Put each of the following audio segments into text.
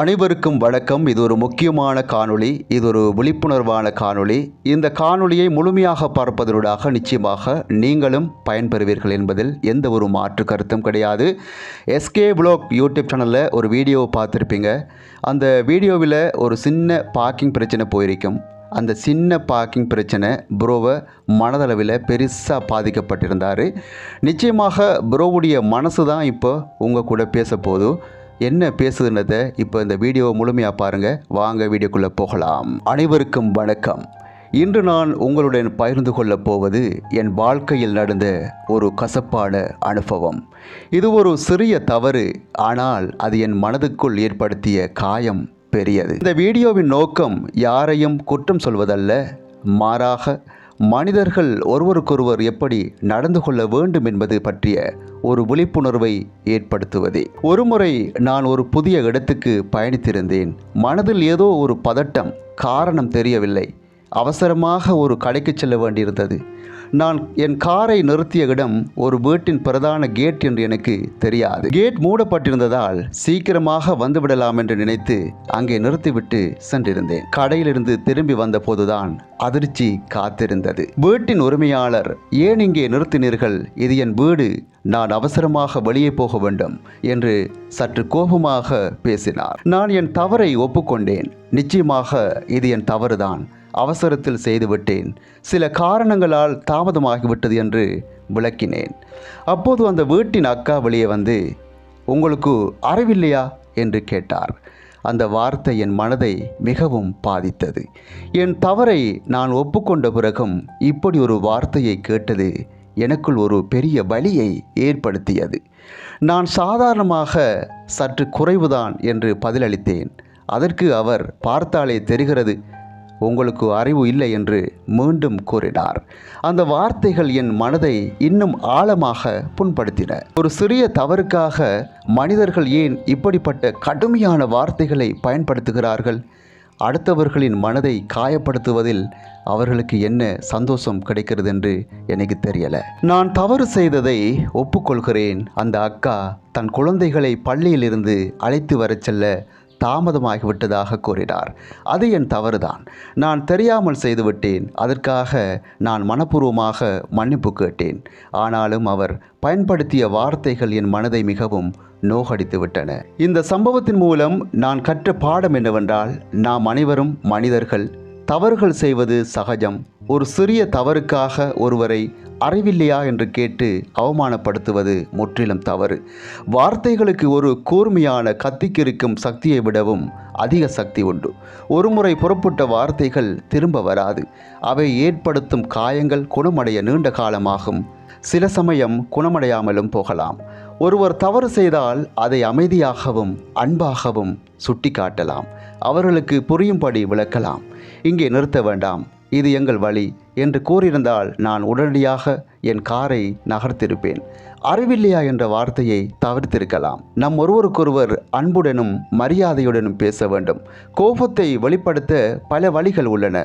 அனைவருக்கும் வணக்கம். இது ஒரு முக்கியமான காணொளி. இது ஒரு விழிப்புணர்வான காணொளி. இந்த காணொளியை முழுமையாக பார்ப்பதனூடாக நிச்சயமாக நீங்களும் பயன்பெறுவீர்கள் என்பதில் எந்த ஒரு மாற்று கருத்தும் கிடையாது. எஸ்கே ப்ளாக் யூடியூப் சேனலில் ஒரு வீடியோ பார்த்துருப்பீங்க. அந்த வீடியோவில் ஒரு சின்ன பார்க்கிங் பிரச்சனை போயிருக்கும். அந்த சின்ன பார்க்கிங் பிரச்சனை ப்ரோவை மனதளவில் பெருசாக பாதிக்கப்பட்டிருந்தார். நிச்சயமாக ப்ரோவுடைய மனசு தான் இப்போ உங்கள் கூட பேச போதும் என்ன பேசுதுன்றதை இப்போ இந்த வீடியோவை முழுமையாக பாருங்கள் வாங்க வீடியோக்குள்ளே போகலாம். அனைவருக்கும் வணக்கம். இன்று நான் உங்களுடன் பகிர்ந்து கொள்ளப் போவது என் வாழ்க்கையில் நடந்த ஒரு கசப்பான அனுபவம். இது ஒரு சிறிய தவறு ஆனால் அது என் மனதுக்குள் ஏற்படுத்திய காயம் பெரியது. இந்த வீடியோவின் நோக்கம் யாரையும் குற்றம் சொல்வதல்ல மாறாக மனிதர்கள் ஒருவருக்கொருவர் எப்படி நடந்து கொள்ள வேண்டும் என்பது பற்றிய ஒரு விழிப்புணர்வை ஏற்படுத்துவதே. ஒருமுறை நான் ஒரு புதிய இடத்துக்கு பயணித்திருந்தேன். மனதில் ஏதோ ஒரு பதட்டம் காரணம் தெரியவில்லை. அவசரமாக ஒரு கடைக்கு செல்ல வேண்டியிருந்தது. நான் என் காரை நிறுத்திய இடம் ஒரு வீட்டின் பிரதான கேட் என்று எனக்கு தெரியாது. கேட் மூடப்பட்டிருந்ததால் சீக்கிரமாக வந்துவிடலாம் என்று நினைத்து அங்கே நிறுத்திவிட்டு சென்றிருந்தேன். கடையிலிருந்து திரும்பி வந்தபோதுதான் அதிர்ச்சி காத்திருந்தது. வீட்டின் உரிமையாளர் ஏன் இங்கே நிறுத்தினீர்கள்? இது என் வீடு. நான் அவசரமாக வெளியே போக வேண்டும் என்று சற்று கோபமாக பேசினார். நான் என் தவறை ஒப்புக்கொண்டேன். நிச்சயமாக இது என் தவறுதான். அவசரத்தில் செய்துவிட்டேன். சில காரணங்களால் தாமதமாகிவிட்டது என்று விளக்கினேன். அப்போது அந்த வீட்டின் அக்கா வெளியே வந்து உங்களுக்கு அறிவில்லையா? என்று கேட்டார். அந்த வார்த்தை என் மனதை மிகவும் பாதித்தது. என் தவறை நான் ஒப்புக்கொண்ட பிறகும் இப்படி ஒரு வார்த்தையை கேட்டது எனக்குள் ஒரு பெரிய வலியை ஏற்படுத்தியது. நான் சாதாரணமாக சற்று குறைவுதான் என்று பதிலளித்தேன். அதற்கு அவர் பார்த்தாலே தெரிகிறது. உங்களுக்கு அறிவு இல்லை என்று மீண்டும் கூறினார். அந்த வார்த்தைகள் என் மனதை இன்னும் ஆழமாக புண்படுத்தின. ஒரு சிறிய தவறுக்காக மனிதர்கள் ஏன் இப்படிப்பட்ட கடுமையான வார்த்தைகளை பயன்படுத்துகிறார்கள்? அடுத்தவர்களின் மனதை காயப்படுத்துவதில் அவர்களுக்கு என்ன சந்தோஷம் கிடைக்கிறது என்று எனக்கு தெரியல. நான் தவறு செய்ததை ஒப்புக்கொள்கிறேன். அந்த அக்கா தன் குழந்தைகளை பள்ளியிலிருந்து அழைத்து வரச் செல்ல தாமதமாகிவிட்டதாக கூறினார். அது என் தவறுதான். நான் தெரியாமல் செய்துவிட்டேன். அதற்காக நான் மனப்பூர்வமாக மன்னிப்பு கேட்டேன். ஆனாலும் அவர் பயன்படுத்திய வார்த்தைகள் என் மனதை மிகவும் நோகடித்து விட்டன இந்த சம்பவத்தின் மூலம் நான் கற்ற பாடம் என்னவென்றால் நாம் அனைவரும் மனிதர்கள் தவறுகள் செய்வது சகஜம் ஒரு சிறிய தவறுக்காக ஒருவரை அறிவில்லையா என்று கேட்டு அவமானப்படுத்துவது முற்றிலும் தவறு. வார்த்தைகளுக்கு ஒரு கூர்மையான கத்திக்கிருக்கும் சக்தியை விடவும் அதிக சக்தி உண்டு. ஒருமுறை புறப்பட்ட வார்த்தைகள் திரும்ப வராது. அவை ஏற்படுத்தும் காயங்கள் குணமடைய நீண்ட காலமாகும். சில சமயம் குணமடையாமலும் போகலாம். ஒருவர் தவறு செய்தால் அதை அமைதியாகவும் அன்பாகவும் சுட்டிக்காட்டலாம். அவர்களுக்கு புரியும்படி விளக்கலாம். இங்கே நிறுத்த வேண்டாம். இது எங்கள் வழி. என்று கூறியிருந்தால் நான் உடனடியாக என் காரை நகர்த்திருப்பேன். அறிவில்லையா? என்ற வார்த்தையை தவிர்த்திருக்கலாம். நம் ஒருவருக்கொருவர் அன்புடனும் மரியாதையுடனும் பேச வேண்டும். கோபத்தை வெளிப்படுத்த பல வழிகள் உள்ளன.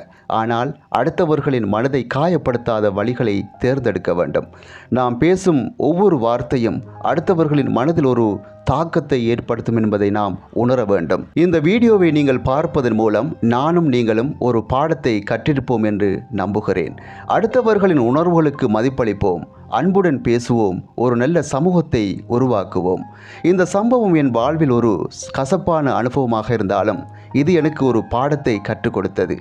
ஆனால் அடுத்தவர்களின் மனதை காயப்படுத்தாத வழிகளை தேர்ந்தெடுக்க வேண்டும். நாம் பேசும் ஒவ்வொரு வார்த்தையும் அடுத்தவர்களின் மனதில் ஒரு தாக்கத்தை ஏற்படுத்தும் என்பதை நாம் உணர வேண்டும். இந்த வீடியோவை நீங்கள் பார்ப்பதன் மூலம் நானும் நீங்களும் ஒரு பாடத்தை கற்றிருப்போம் என்று நம்புகிறேன். அடுத்தவர்களின் உணர்வுகளுக்கு மதிப்பளிப்போம். அன்புடன் பேசுவோம். ஒரு நல்ல சமூகத்தை உருவாக்குவோம். இந்த சம்பவம் என் வாழ்வில் ஒரு கசப்பான அனுபவமாக இருந்தாலும் இது எனக்கு ஒரு பாடத்தை கற்றுக் கொடுத்தது.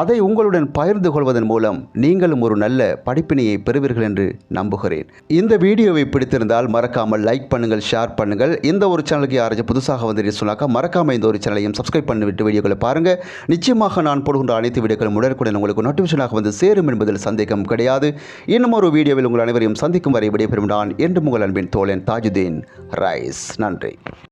அதை உங்களுடன் பகிர்ந்து கொள்வதன் மூலம் நீங்களும் ஒரு நல்ல படிப்பினையை பெறுவீர்கள் என்று நம்புகிறேன். இந்த வீடியோவை பிடித்திருந்தால் மறக்காமல் லைக் பண்ணுங்கள் ஷேர் பண்ணுங்கள். இந்த ஒரு சேனலுக்கு யாராச்சும் புதுசாக வந்து சொன்னாக்கா மறக்காமல் இந்த ஒரு சேனலையும் சப்ஸ்கிரைப் பண்ணிவிட்டு வீடியோக்களை பாருங்கள் நிச்சயமாக நான் போடுகின்ற அனைத்து வீடியோக்களும் உடனுக்குடன் உங்களுக்கு நோட்டிஃபிகேஷனாக வந்து சேரும் என்பதில் சந்தேகம் கிடையாது. இன்னும் ஒரு வீடியோவில் உங்கள் அனைவரையும் சந்திக்கும் வரை விடைபெறும் நான் என்று உங்கள் அன்பின் தோழன் தாஜுதீன். ரைஸ். நன்றி.